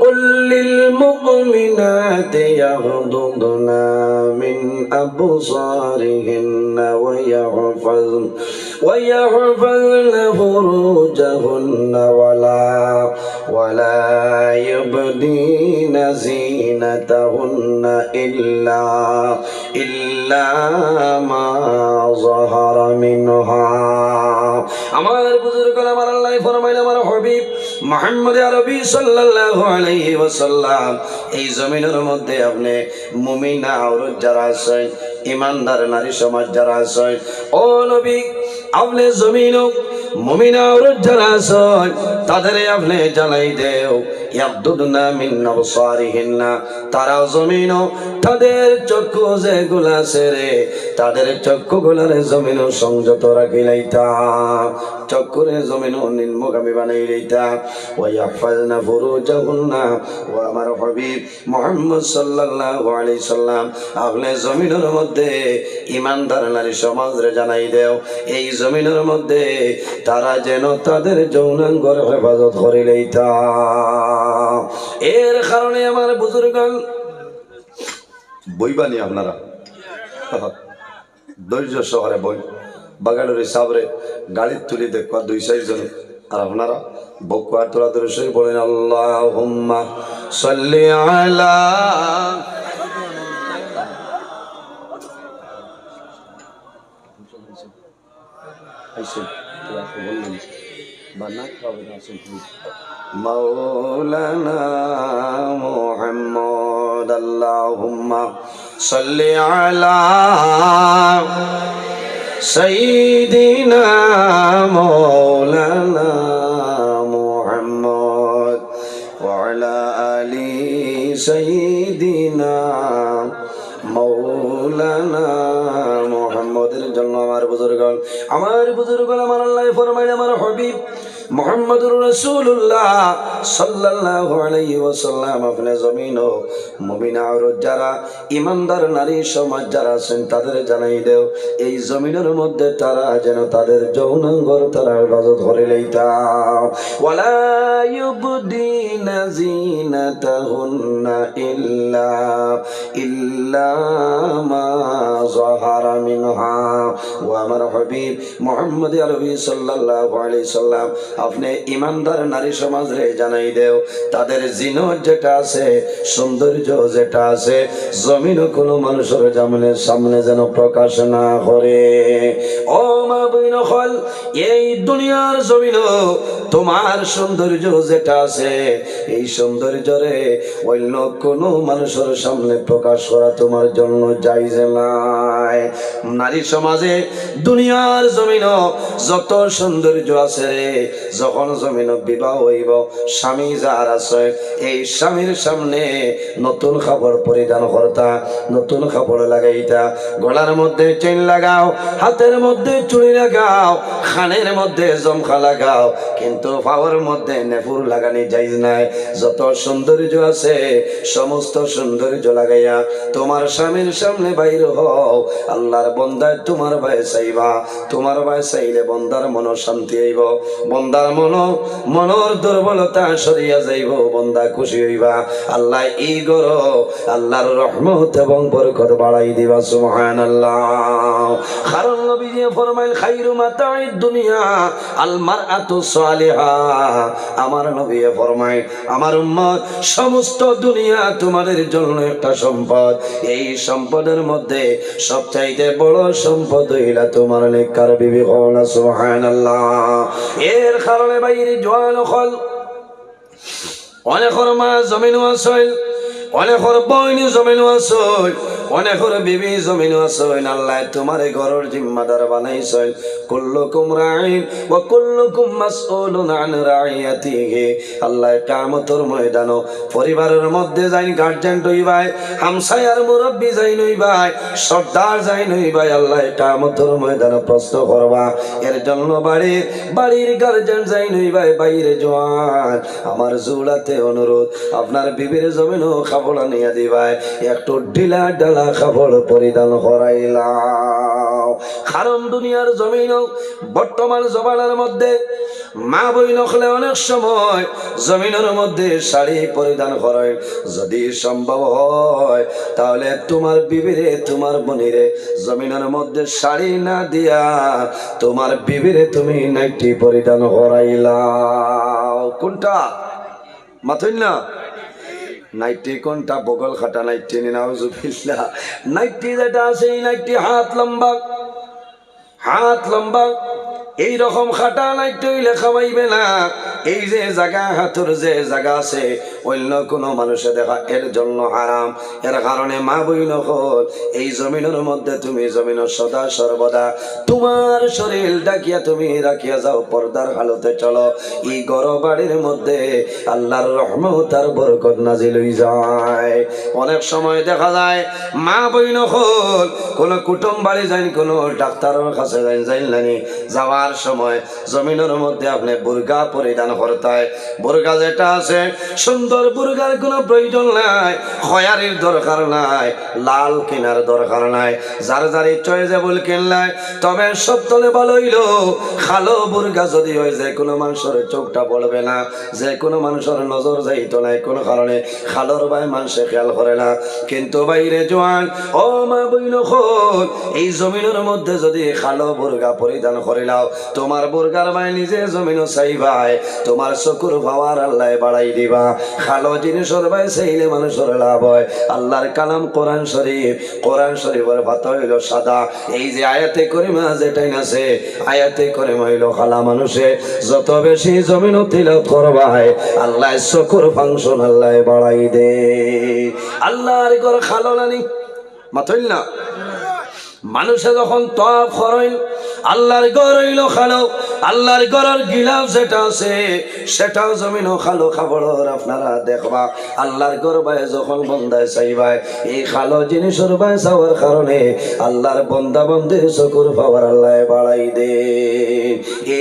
قل للمؤمنات يغضضن من أبصارهن ويحفظن ويحفظن فروجهن ولا ولا يبدين زينتهن إلا إلا ما ظهر منها আমার বুজুর্গ আমার আল্লাহ ফরমাইল আমার হবিব মোহাম্মদ আরবি সাল্লাল্লাহু আলাইহি ওয়াসাল্লাম, এই জমিনের মধ্যে আপনি মুমিনা আওরত যারা আছেন, ইমানদার নারী সমাজ যারা আছেন, ও নবী আপনি জমিন মুমিনা আওরত যারা তাদের আপনি জানাই দেও। ইয়াবদুদনা মিন আবসারিহিন্না তারা জমিন তাদের চক্ষু যেগুলা আছে রে, তাদের চক্ষু গুলারে জমিন সংযত রাখি লাইতা। চক্ষুরে জমিন নিম্নগামী বানাই লাইতা। ওয়াইয়াহফাজনা ফুরুজাহুন্না, ও আমার হবিব মুহাম্মদ সাল্লাল্লাহু আলাইহি সাল্লাম আপনি জমিনের মধ্যে ইমানদার নারী সমাজরে জানাই দেও। এই জমিনের মধ্যে, তারা যেন তাদের যৌনাঙ্গর হেফাজত করে লইতা এর কারণে আমার বুজুর্গান বইবানি আপনারা? ধৈর্য সহরে বই। বাগানের হিসাবরে গাড়ির তুলি দেখবা দুই চারজন। আর আপনারা বকুয়ার তোলা সই বলেন আল্লাহ সাল্লি আলা مولانا محمد اللهم صل على سيدنا مولانا محمد وعلى آل سيدنا মৌলানা মোহাম্মদের জন্য আমার বুজুর্গ। আমার বুজুর্গ আমার আল্লাহ ফরমাইল আমার হবিব। মোহাম্মদুর রসুল্লাহ সাল্লাল্লাহু আলাইহি ওয়াসাল্লাম, আপনি জমিন ও মুমিনা যারা ইমানদার নারী সমাজ যারা আছেন, তাদের জানাই দেও, এই জমিনের মধ্যে তারা যেন তাদের যৌনাঙ্গর তারা হেফাজত করে লইতা ওয়ালা ইল্লা মা যাহারা মিনহা। ও আমার হাবিব মুহাম্মদ আরবি সাল্লাল্লাহু আলাইহি সাল্লাম আপনি ইমানদার নারী সমাজ রে জানাই দেও, তাদের জিনত যেটা আছে, সৌন্দর্য যেটা আছে জমিন কোনো মানুষের জামনের সামনে যেন প্রকাশ না করে। ও মা বইন হল এই দুনিয়ার জমিন তোমার সৌন্দর্য যেটা আছে, এই সৌন্দর্যরে অন্য কোনো মানুষের সামনে প্রকাশ করা তোমার জন্য যাইজ নাই। নারী সমাজে দুনিয়ার জমিন যত সৌন্দর্য আছে রে যখন জমিন বিবাহ হইব, স্বামী যার আছে, এই স্বামীর সামনে নতুন কাপড় পরিধান করতা নতুন কাপড় লাগাইতা গলার মধ্যে চেন লাগাও, হাতের মধ্যে চুড়ি লাগাও, খানের মধ্যে জমখা লাগাও, কিন্তু পাওয়ার মধ্যে নেফুর লাগানি যাইজ নাই। যত সৌন্দর্য আছে, সমস্ত সৌন্দর্য লাগাইয়া তোমার স্বামীর সামনে বাইর হও। আল্লাহর বন্দায় তোমার ভাই চাইবা, তোমার ভাই চাইলে বন্দার মন শান্তি আইব বন্দার মন, মনের দুর্বলতা সরিয়া যাইব, বন্দা খুশি হইবা। আল্লাহ ই গর, আল্লাহর রহমত এবং বরকত বাড়াই দিবা, সুবহানাল্লাহ। কারণ নবী যে ফরমাইল মাতাই দুনিয়া সালিহা। আমার নবী ফরমাই আমার উম্মত, সমস্ত দুনিয়া তোমাদের জন্য একটা সম্পদ। এই সম্পদের মধ্যে সবচাইতে বড় সম্পদ হইলা তোমার নেককার বিবি হওয়া এর কারণে বাইরে জোয়ান হল অনেকর মা জমিনও আসল অনেকর বইনি জমিনও আসল অনেকর বিবি জমিনও আসল আল্লাহ তোমার ঘরের জিম্মাদার বানাইছেন। কুল্লুকুম রাইন ওয়া কুল্লুকুম মাসউলুন আন রাইয়াতিহি আল্লাহ কিয়ামতের ময়দানও পরিবারের মধ্যে যাই গার্জেন হইবাই হামসায়ার মুরব্বি যাই নইবাই সর্দার যাই নইবাই আল্লাহ কিয়ামতের ময়দানে প্রশ্ন করবা। এর জন্য বাড়ির বাড়ির গার্জেন যাই নইবাই বাইরে জোয়ান, আমার জুড়াতে অনুরোধ, আপনার বিবির জমিনও খাবলা নিয়ে দিবাই। একটু ঢিলা ডালা খাবড় পরিধান করাইলাম। কারণ দুনিয়ার জমিন বর্তমান জমানার মধ্যে, মা বই নখলে অনেক সময় জমিনের মধ্যে শাড়ি পরিধান করে যদি সম্ভব হয়, তাহলে তোমার বিবিরে, তোমার বনিরে জমিনের মধ্যে শাড়ি না দিয়া তোমার বিবিরে তুমি নাইটি পরিধান করাইলাও। কোনটা? মাথুন না। নাইটি কোনটা? বগল খাটা নাইটি নাউজুবিল্লা নাইটি যেটা আছে, এই নাইটি হাত লম্বা। হাত লম্বা। এই রকম খাটা নাইটি লেখা পাইবে না। এই যে জায়গা হাতুর যে জায়গা আছে, অন্য কোনো মানুষে দেখা এর জন্য হারাম। এর কারণে মা বই নকল এই জমিনের মধ্যে তুমি জমিনের সদা সর্বদা। তোমার শরীর ডাকিয়া তুমি রাখিয়া যাও, পর্দার হালতে চলো। এই গড় বাড়ির মধ্যে আল্লাহর রহমত আর বরকত নাজিল হই যায়। অনেক সময় দেখা যায়, মা বই নকল কোনো কুটুম বাড়ি যাইন, কোনো ডাক্তারের কাছে যাইন যাইন যাওয়ার সময় জমিনের মধ্যে আপনি বুর্গা পরিধান খালো বুর্গা যদি হয়, যে কোনো মানুষের চোখটা পড়বে না, যে কোনো মানুষের নজর যাইতো নাই কোনো কারণে খালোর বাই মানুষে খেয়াল করে না। কিন্তু বাইরে জোয়ান, ও মা বইন এই জমিনের মধ্যে যদি খালো বুর্গা পরিধান করিলাও তোমার বুর্গার বাই নিজে জমিন চাইবাই তোমার চকুর ভাওয়ার আল্লাহ বাড়াই দিবা। খালো জিনিসের বাই চাইলে মানুষের লাভ হয়। আল্লাহর কালাম কোরআন শরীফ। কোরআন শরীফের ভাত হইল সাদা। এই যে আয়াতে করিমা যেটাই আছে আয়াতে করিমা হইল খালা মানুষে। যত বেশি জমিন তিলত করবাই আল্লাহ চকুর ফাংশন আল্লাহ বাড়াই দে। আল্লাহর ঘর খালো নানি মাথইল না? মানুষে যখন তপ করেন আল্লাহর গড় হইল খালো। আল্লাহর গড়ের গিলাফ যেটা আছে, সেটাও জমিন খালো খাবড়র, আপনারা দেখবা। আল্লাহর গড় বাই যখন বন্দায় চাইবাই এই খালো জিনিসের বাই চাওয়ার কারণে আল্লাহর বন্দা বন্দের চকুর পাওয়ার আল্লাহ বাড়াই দে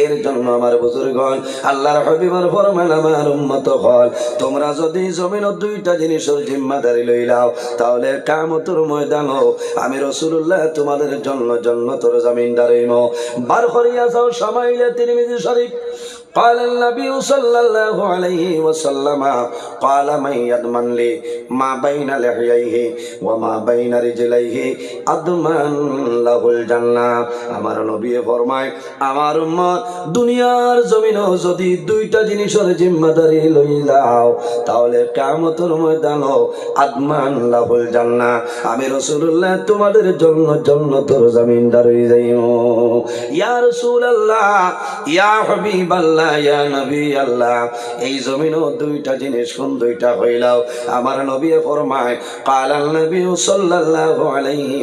এর জন্য আমার বুজুর্গণ, আল্লাহর হবিবার ফরমান আমার উন্মত হল, তোমরা যদি জমিনত দুইটা জিনিসের জিম্মাদারি লইলাও তাহলে কামতর ময়দানও আমি রসুল্লাহ তোমাদের জন্য জন্য তোর জামিনদারিম বার করিয়া যাও, সমাইলে তিরমিজি শরীফ। قال النبي صلى الله عليه وسلم قال من يضمن لي ما بين لحييه وما بين رجليه أضمن له الجنة আমার নবী ফরমায় আমার উম্মত দুনিয়ার জমিনও যদি দুইটা জিনিসের জিম্মাদারি লই যাও তাহলে কামতর ময়দান আদমান লাহুল জান্না আমি রসুল্লাহ তোমাদের জন্য জন্য তোর জামিনদার হয়ে যাইও ইয়া রাসূলুল্লাহ ইয়া আল্লাহ ইয়া নবী আল্লাহ। এই জমিনও দুইটা জিনিস কোন দুইটা হইলাও আমার নবী ফরমায় নবী সাল্লাল্লাহু আলাইহি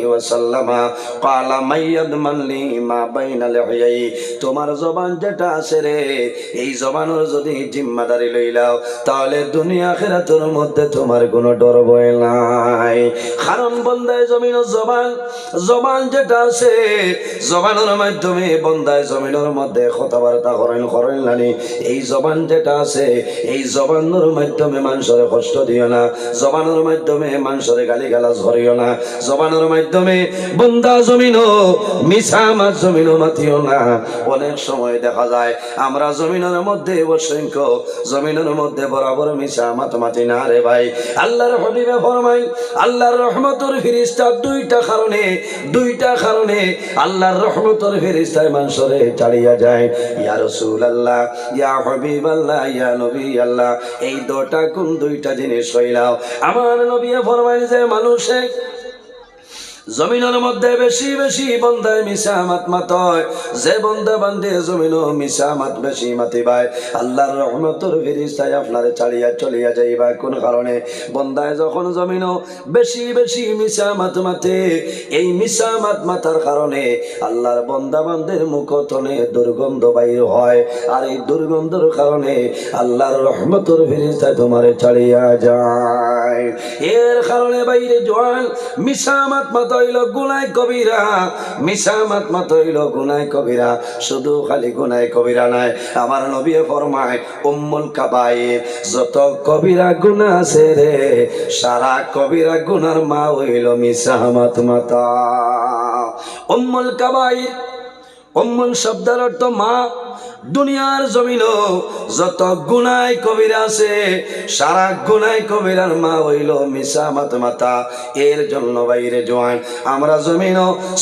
তোমার জবান যেটা আছে রে, এই জবানোর যদি জিম্মাদারি লইলাও, তাহলে দুনিয়া আখিরাতের মধ্যে তোমার কোনো ডর ভয় নাই। কারণ বন্দায় জমিন জবান জবান যেটা আছে, জবানের মাধ্যমে বন্দায় জমিনের মধ্যে কথাবার্তা করেন করেন নানি এই জবান যেটা আছে, এই জবানের মাধ্যমে মানুষের কষ্ট দিও না, জবানের মাধ্যমে মানুষের গালি গালাজ করিও না, জবানের মাধ্যমে বন্দা জমিনও, মিছা মাছ জমিনও মাতিও না। অনেক সময় দেখা যায়, আমরা জমিনের মধ্যে অসংখ্য, জমিনের মধ্যে বরাবর মিশা মাত মাতি না রে ভাই। আল্লাহর হবিবে ফরমাই আল্লাহর রহমতর ফিরিস্তা দুইটা কারণে দুইটা কারণে আল্লাহর রহমতর ফিরিস্তায় মানুষরে চালিয়া যায়। ইয়া রসুল আল্লাহ ইয়া হবিব আল্লাহ ইয়া নবী আল্লাহ এই দুটা কোন দুইটা জিনিস হইলাও আমার নবী ফরমাইছে মানুষে জমিনের মধ্যে বেশি বেশি বন্দায় মিশা মাত মাতয় যে বন্দা বান্ধে জমিন মিশা মাত বেশি মাতিবাই আল্লাহর রহমতর ফিরিস্তায় আপনারে চালিয়া চলিয়া যাইবা কোন কারণে? বন্দায় যখন জমিন বেশি বেশি মিশা মাত মাতে, এই মিশা মাত মাতার কারণে আল্লাহর বন্দা বান্ধের মুখতনে দুর্গন্ধ বাইর হয়। আর এই দুর্গন্ধর কারণে আল্লাহর রহমতর ফিরিস্তায় তোমারে চালিয়া যায়। এর কারণে বাইরে জোয়ান মিশা মাত মাত হইল গুনায় কবিরা মিশা মাত মাত হইল গুনায় কবিরা, শুধু খালি গুনায় কবিরা নাই। আমার নবী ফরমায়, উম্মুল কাবাইর যত কবিরা গুনাহ আছে রে, সারা কবিরা গুনার মা হইল মিশা মাত। মাতা উম্মুল কাবাইর উম্মুল শব্দের অর্থ মা দুনিয়ার জমিন যত গুনাই কবির আছে, সারা গুনাই কবিরার মা হইল মিশা মাত মাতা এর জন্য বাইরে জোয়ান, আমরা জমিন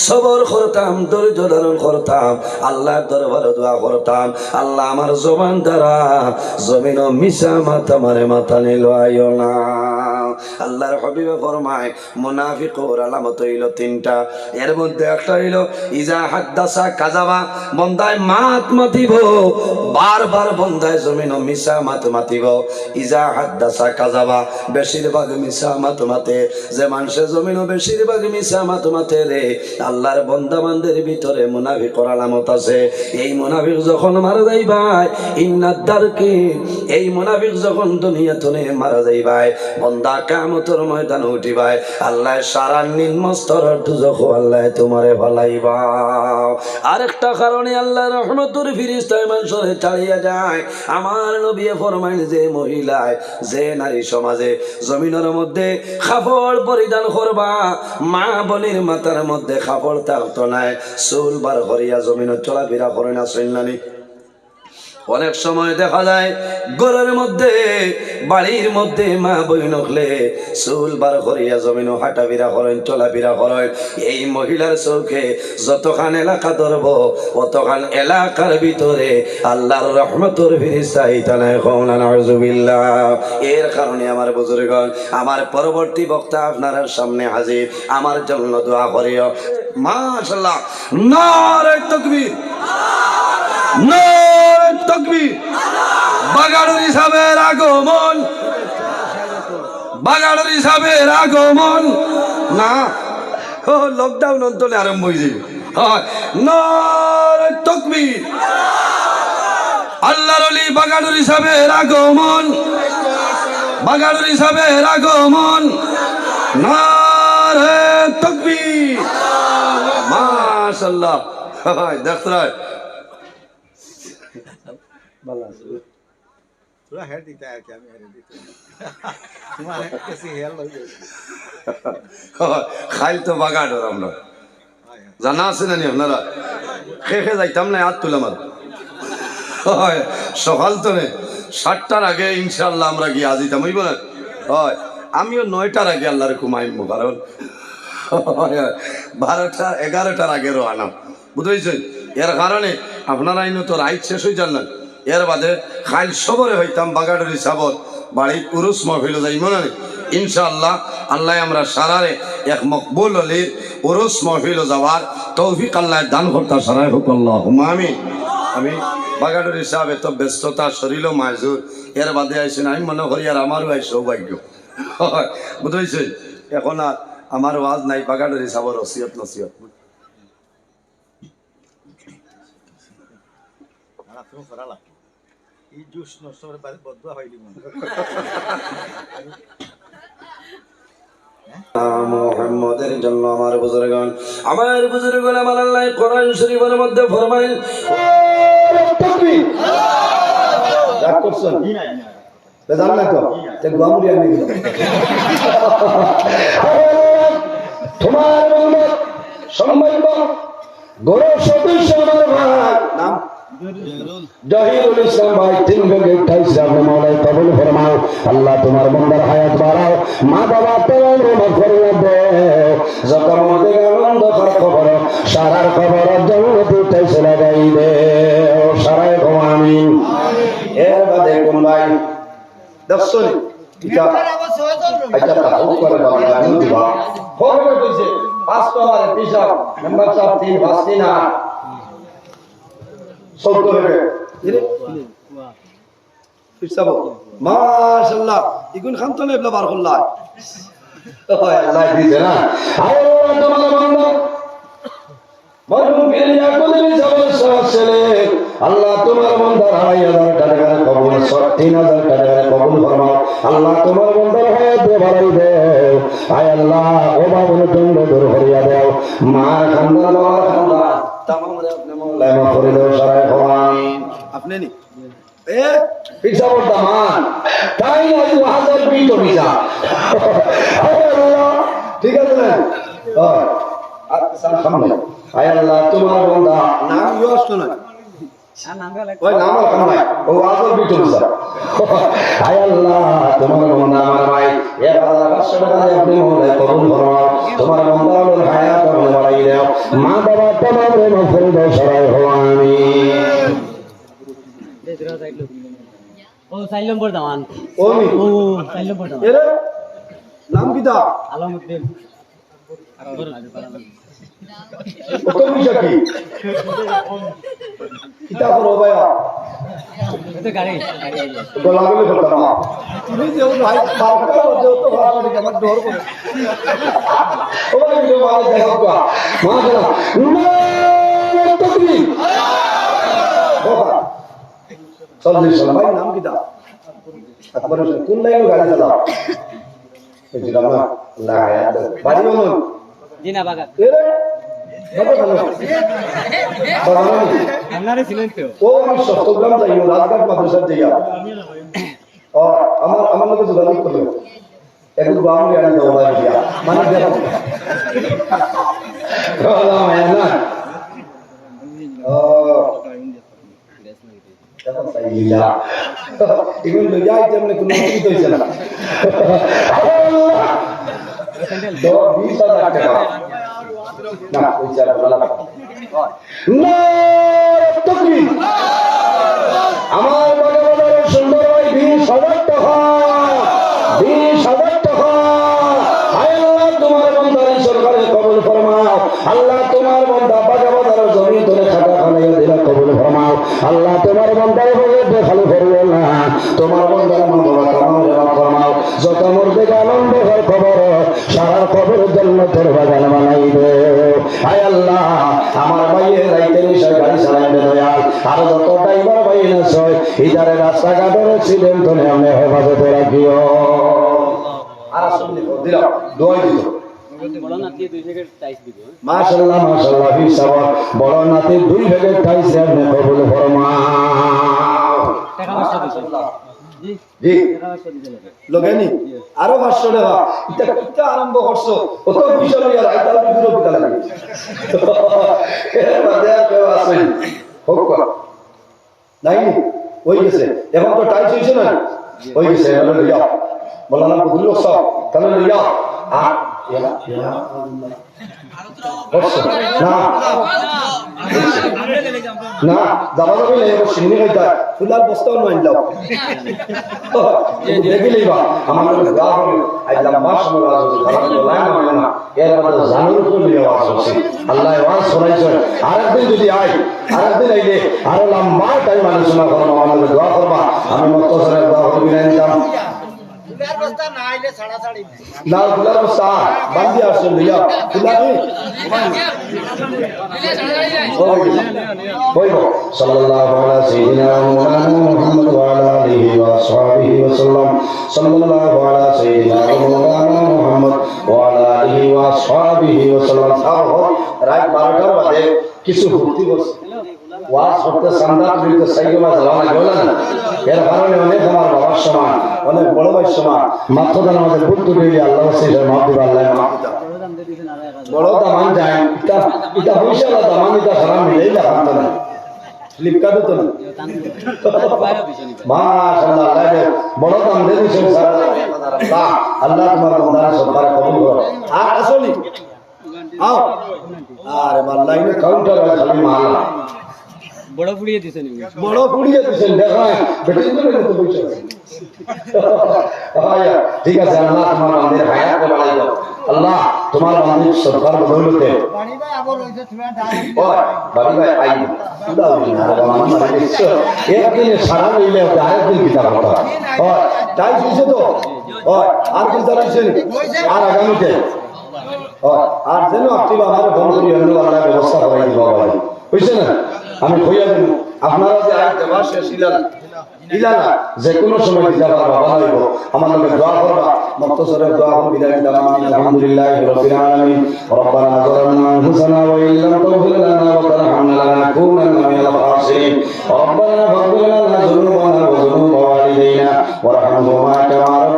সবর করতাম, ধৈর্য ধারণ করতাম, আল্লাহর দরবারে দোয়া করতাম। আল্লাহ আমার জবান দ্বারা জমিন মিশা মাতা মারে মাথা নিল আইও না। আল্লাহর হবিবে ফরমায় মুনাফিক ওর আলামত হইল তিনটা। এর মধ্যে একটা হইল, ইজা হাদ্দাসা কাজাবা বন্দায় মাত মাতিব, বারবার বন্দায় জমিন মিশা মাত মাতিব। ইজা হাদ্দাসা কাজাবা বেশিরভাগ মিশা মাত মাতে। যে মানুষে জমিন বেশিরভাগ মিশা মাত মাতে রে, আল্লাহর বন্দা বান্দের ভিতরে মুনাফিকর আলামত আছে। এই মুনাফিক যখন মারা যাইবাই ইন্নাদ্দার কি এই মুনাফিক যখন দুনিয়া তুনে মারা যাইবাই বন্দা কামতর ময়দান উঠিবাই আল্লাহ সারা নিম্নস্তর দুজখ আল্লাহ তোমারে ভালাইবা আরেকটা কারণে আল্লাহ রহমতুর ফিরিস্তায় মানুষরে ছাড়িয়া যায়। আমার নবী ফরমাইন যে মহিলায়, যে নারী সমাজে জমিনের মধ্যে খাপড় পরিধান করবা, মা বলির মাথার মধ্যে খাপড় থাকতো নাই। চুল বার করিয়া জমিনত চলাফেরা করে না সৈন্যানী অনেক সময় দেখা যায় ঘরের মধ্যে, বাড়ির মধ্যে মা বই নখলে চুল বার করিয়া জমিন হাঁটাফিরা করেন, চলাফেরা করেন। এই মহিলার চৌকে যতখান এলাকা ধরব, অতখান এলাকার ভিতরে আল্লাহর রহমতর ফিরিস্তাই তানায় কৌনাজুবিল্লা এর কারণে আমার বুজুর্গণ, আমার পরবর্তী বক্তা আপনার সামনে হাজির, আমার জন্য দোয়া করিও। মাশাল্লাহ নারে তকবীর। তকবীর হিসাবের আগমন। বাগাড়ুর হিসাবের আগমন। না, ও লকডাউন অন্তরে আরম্ভ হয়ে যাবে। হয়। নারে আল্লাহর অলি বাগাড়ুর হিসাবের আগমন। বাগাড়ুর হিসাবের আগমন। নারে তকবীর। মাশাল্লাহ দেখতে थोड़ा हेड दिखता है क्या मेरे दिखता तुम्हारे कैसी हेयर लगी খাইল তো বাগাড় আমরা জানা আছে না নি আপনারা খে খে যাইতাম না হাত তুলে আমার হয় সকাল তো নে সাতটার আগে ইনশাল্লাহ আমরা গিয়ে আজিতাম হইব না হয় আমিও নয়টার আগে আল্লাহর ঘুমাইম কারণ হয়, হয়, বারোটা এগারোটার আগে রওয়ানাম বুঝেছেন এর কারণে আপনারা আইন তো রাইট শেষ হয়ে যান না এর বাদে খাইল সবরে হইতাম, বাগাডের হিসাবত বাড়ির পুরুষ মহিলা যাই, মনে নেই? ইনশাআল্লাহ, আল্লাহ আমরা সারারে এক মকবুল অলির পুরুষ মহিল যাওয়ার তৌফিক আল্লাহ দান করতা সারাই হোক আল্লাহ আমি আমি বাগাডের হিসাবে তো ব্যস্ততা, শরীরও মাজুর এর বাদে আইসেন আমি মনে করি আর আমারও আই সৌভাগ্য। বুঝেছে এখন আর আমার ওয়াজ নাই, বাগাডের হিসাবের রসিয়ত নসিয়ত। তুমি করালা। এই জুস নষ্ট করে বাড়ি বদুয়া হইলি মনে মোহাম্মদের জন্য আমার বুজুরগণ আমার বুজুরগণ আমার আল্লাহ কোরআন শরীফের মধ্যে ফরমাইল রাগ করছেন বেজান না তো তে গামরি আমি তোমার সম্মানিত আমার নাম? জহিরুল ইসলাম ভাই, তিন ভেগে আঠাইশ আপনি মৌলাই কবুল ফরমাও। আল্লাহ তোমার বন্দার হায়াত বাড়াও। মা বাবা, তোমার রোমা ফরিয়া দেও যত মধ্যে আনন্দ কর খবর, সারার খবর জগৎ উঠাইছ লাগাই দেও সারাই ঘুমামি এর বাদে কোন ভাই? দেখছ নি এটা এটা তাহু করে বাবা আমি পাঁচ তিন বাসি সত্তর টাকা পিসাব মাশাআল্লাহ ইগুন খান তো নেবলা বার করলা হয় আল্লাহ দিছে না। আয় তোমার বান্দা মরহুম ফিরিয়া কোদিন সবার সহসলে আল্লাহ তোমার বন্দার আড়াই হাজার টাকা কবুল তিন হাজার টাকা কবুল ফরমাও। আল্লাহ তোমার বন্দার হায়াত বাড়াই দেও আয় আল্লাহ দূর করিয়া দেও। মার খান্দা বাবার খান্দা আপনি নি? এ পিসা বর্তমান তাই না হাজার বিট ঠিক আছে না? হয়। আল্লাহ তোমার বন্দা নাম ইউজ তো না ওই নাম নাই। ও আজল বিটুল স্যার হায় আল্লাহ তোমার বন্ধা আমার ভাই। এক হাজার পাঁচশো আপনি মহলে কবুল ফরমাও তোমার বন্ধা হলো হায়াত আপনি বাড়াই দাও। মা বাবা তোমার রে মফল দাও হো আমি ও চাইল নম্বর দামান ও মি ও চাইল নম্বর দামান এরে নাম কি দা আলামুদ্দিন কত মিশা কি কিতা করো ভাইয়া তো লাগলে করতাম না তুমি যে ভাই বারটা যে তো ভাড়া করে আমার ডর করে ও ভাই ভিডিও ভালো দেখো কা মাশাআল্লাহ না তাকবীর চল্লিশ ভাই নাম। কি দা আকবর হোসেন কোন লাইনে গাড়ি চালাও যে আমরা বাড়ি বলুন বাগান ভালো বাবা ভালো আপনারে ছিলেন তো ও আমি চট্টগ্রাম যাই রাজঘাট মাদ্রাসার যাইয়া আমার আমার লোকে যোগাযোগ করল একটু গাম গাড়ি দেবো ভাই মানে না। এগুলো লইয়া আইতে মানে কোনো হইছে না। মনে মনে আল্লাহ তোমার ফরমাও আল্লাহ তোমার বন্ধা বাজা ধরে আল্লাহ তোমার বন্ধার বলে খালি ফেরবে না তোমার বন্ধার মন বাবা কামাও রেবা ফরমাও যত মরবে আনন্দ হয় খবর সারা খবর জন্য তোর বাগান বানাইবে। হায় আল্লাহ আমার ভাইয়ে রাইতে নিশায় গাড়ি চালাইবে দয়াল। আর যত ড্রাইভার ভাই না ছয় ইদারে রাস্তাঘাটের অ্যাক্সিডেন্ট হলে আমি হেফাজতে রাখিও। আর আসলে দিলাম দোয়াই দিল। বলো না দুই প্যাকেট টাইস দিব মাশাআল্লাহ মাশাআল্লাহ হিসাব। বড় নাতে দুই ভাগে খাইছে আপনি কবুল ফরমাও। টাকা পাঁচশো দিছে। জি। লগেনি আরও পাঁচশো টাকা। ইটা কিটা আরম্ভ করছ? অত পয়সা লইয়া রাইতাল বিদুর পিতা লাগে। হোক নাই ওই গেছে। এখন তো সব তাহলে না যাবা যাবি নাই সিন্নি খাইতা ফুলার বস্তাও নয় আনলাম দেখি লইবা আমার দোয়া করবে। আইলাম মাস আজ হচ্ছে তারা তো লাইন হবে না এর মধ্যে জানুর তো মিলে আওয়াজ আল্লাহ শোনাইছে আরেকদিন যদি আই আরেকদিন আইলে আরও লম্বা টাইম আলোচনা করব লোক দোয়া করবা আমি না নিতাম না ফুলার বস্তা বান্ধি আসছে লইয়া ফুলা কি বইব সাল্লাল্লাহু আলা সাইয়্যিদিনা ওয়া মাওলানা মুহাম্মদ ওয়া আলা আলিহি ওয়া আসহাবিহি ওয়া সাল্লাম সাল্লাল্লাহু আলা সাইয়্যিদিনা ওয়া মাওলানা মুহাম্মদ ওয়া আলা আলিহি ওয়া আসহাবিহি ওয়া সাল্লাম তাও রাত 12টার বাদে কিছু ভক্তি করছে ওয়াজ করতে সান্দা তুমি তো সাইকেল বা জ্বালা লাগবে না এর কারণে অনেক আমার বাবার সমান, অনেক বড় ভাই সমান মাত্র তার আমাদের বুদ্ধ দেবী আল্লাহ সেই মাপ দিবা, আল্লাহ বড় দামান যায় কাউন্টার বড় পুড়িয়ে দিছে নি বড় পুড়িয়ে দিছেন তো পয়সা আয়া ঠিক আছে, আল্লাহ তোমার বান্দির হায়াত বাড়াই আল্লাহ। তোমার বান্দির সরকার বদৌলতে। তাই বুঝছে তো? ওই আর কি দাঁড়াইছে আর আগামীতে। ওই আর যেন আপনি আমার করি অন্য আলাদা ব্যবস্থা করে দিব বাবা বুঝছে না? আমি কইয়া দেব আপনারা যে আর দেবা শেষ ইলানা ইলানা যে কোনো সময় যাবা বাবা হইব আমার নামে দোয়া করবা। মক্তসরের দোয়া করব। ইলাহি দামান আলহামদুলিল্লাহি রাব্বিল লানা ওয়া তারহামনা লানাকুনান্না মিনাল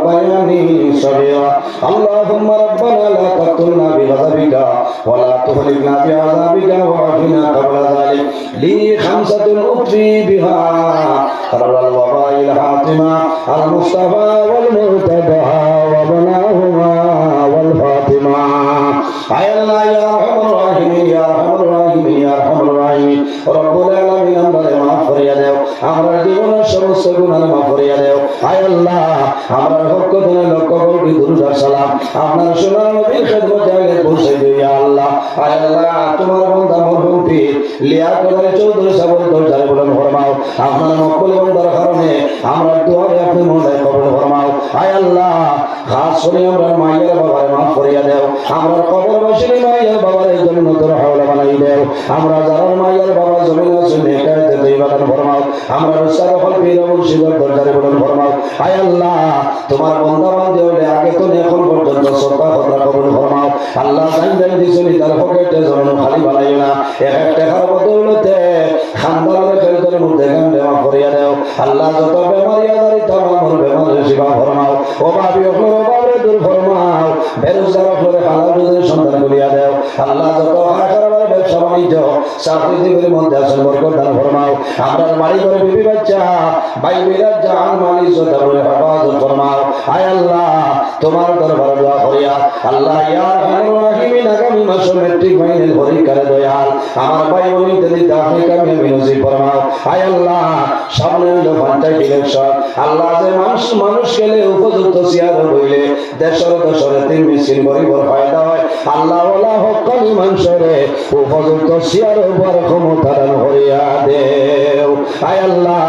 ربياني صغيرا اللهم ربنا لا تقل تقتلنا بغضبك ولا تهلكنا بعذابك وعافنا قبل ذلك لي خمسة أطفي بها قبل الوباء الحاتمة المصطفى والمرتضى وابناهما والفاطمة أي الله يا أرحم الراحمين يا أرحم الراحمين يا أرحم الراحمين رب العالمين আমরা মাফ করিয়া দেও আমরা জীবনের সমস্ত গুণার মাফ করিয়া দেও। আয় আল্লাহ, আমার হক ধরে লক্ষ কোটি দুরুদ সালাম। আপনার সোনার নবীর খেদমতে আগে পৌঁছে দিয়া আল্লাহ। আয় আল্লাহ, তোমার বন্ধা মরহুম লিয়া কোদারে চৌধুরী সাবর দরজার বলেন ফরমাও। আপনার মকবুল বন্ধার কারণে আমরা দুয়ারে আপনি মনে কবুল ফরমাও। আয় আল্লাহ খাস করে আমরা মায়ের বাবারে মাফ করিয়া দেও। আমরা কবর বাসিনী মায়ের বাবার এই জন্য তোর হাওলা বানাই দেও। আমরা যারা মায়ের বাবা জমিন আছে নেকায়তে দুই বাগান ফরমাও আমরা রসার ফল পীর মুর্শিদের দরজারে বলেন ফরমাও আয় আল্লাহ, তোমার বন্ধা বান্ধে হলে আগে তো এখন পর্যন্ত সরকার কথা কবুল ফরমাও আল্লাহ জান জান দিছনি তার পকেটে জমিন খালি বানাইও না। এক এক টাকার বদৌলতে খানদানের ফেরতের মধ্যে গান দেওয়া করিয়া দেও। আল্লাহ যত বেমারি আদারি তামাম বেমারের সেবা ফরমাও ও ভাবি অপর বাবরে দূর ফরমাও। বেরোজগার অপরে হালাল রুজির সন্তান করিয়া দেও। আল্লাহ যত হাকারাবার ব্যবসা বাণিজ্য চাকরি জীবনের মধ্যে আছেন বরকত ফরমাও। আমরা বাড়ি করে বিবি বাচ্চা, ভাই বিরাজ জাহান মালিক সদাবরে হেফাজত ফরমাও। আয় আল্লাহ, তোমার দরবার দোয়া করিয়া আল্লাহ, ইয়া রহমান, আগামী মাসে মেট্রিক ফাইনাল পরীক্ষার দয়াল। আমার ভাই বোন ইত্যাদি দাফে কামিয়াবি নসিব ফরমাও। আয় আল্লাহ, সামনে হইল পঞ্চায়েত ইলেকশন আল্লাহ যে মানুষ মানুষ গেলে উপযুক্ত চেয়ার হইলে দেশের দেশের তিন মিছিল গরিবর ফায়দা হয়। আল্লাহ ওলা হকানি মানুষরে উপযুক্ত চেয়ার উপর ক্ষমতা দান করিয়া দেও। আয় আল্লাহ,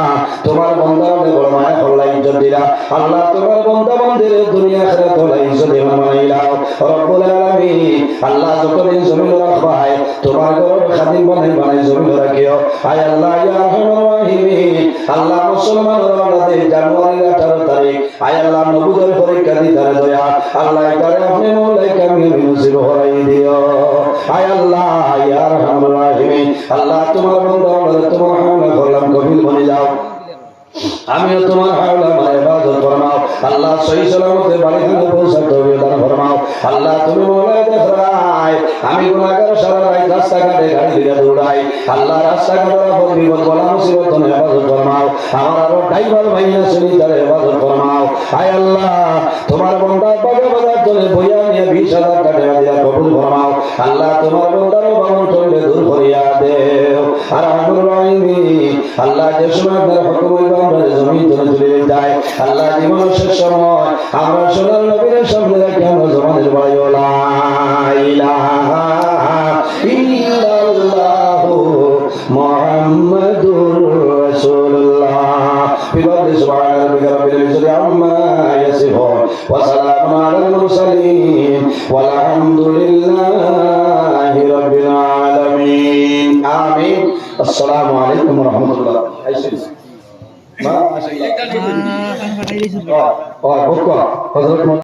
তোমার বন্ধা বড় মায়া করলা ইজ্জত দিলা। আল্লাহ, তোমার বন্ধা বন্ধের দুনিয়া খেলা তোলা ইজ্জত ইমান বানাইলাও রব্বুল আলামিন, আল্লাহ যতদিন জমিন রাখবাই তোমার ঘর খাদিম বানাই বানাই জমিন রাখিও। আয় আল্লাহ, ইয়া রাহিমিন, আল্লাহ মুসলমান বাংলাদেশ জানুয়ারি 18 তারিখ, আয় আল্লাহ নবুদের পরীক্ষা দিতারে দয়া, আল্লাহ তারে আপনি মৌলাই আমি নসিব হরাই দিও। আয় আল্লাহ ইয়া রাহিমিন। আল্লাহ, তোমার বন্ধা আমাদের তোমার হামলা করলাম কবিল বনে যাও। আমিও তোমার আল্লাহ সহি সালামতে বাড়ি থেকে পৌঁছাতে হবে দান ফরমাও। আল্লাহ তুমি মোলাই দেখরাই আমি গুনাহগার সারা রাত রাস্তাঘাটে গাড়ি দিকে দৌড়াই। আল্লাহ রাস্তাঘাটের আপদ বিপদ বলা মুসিবত তুমি ইবাদত ফরমাও। আমার আরও ড্রাইভার ভাইয়া শুনি তার ইবাদত ফরমাও। আয় আল্লাহ, তোমার বন্দার বাগে বাজার চলে বইয়া নিয়ে বিশ হাজার টাকা দিয়া কবুল ফরমাও। আল্লাহ তোমার বন্দার বামন চললে দূর করিয়া দেও। আর রাহিমি আল্লাহ যে সময় আপনার হুকুম হইবে, আমরা জমিন ধরে চলে যাই আল্লাহ জীবন শেষ সময়, আমরা সোনার নবীর সামনে রাখি, আমরা জমানের বাড়ি লা ইলাহা ইল্লাল্লাহু মুহাম্মাদুর ওয়ালহামদুলিল্লাহি আমিন আসসালামু আলাইকুম ওয়া রাহমাতুল্লাহ মা ও ও বকো হযরত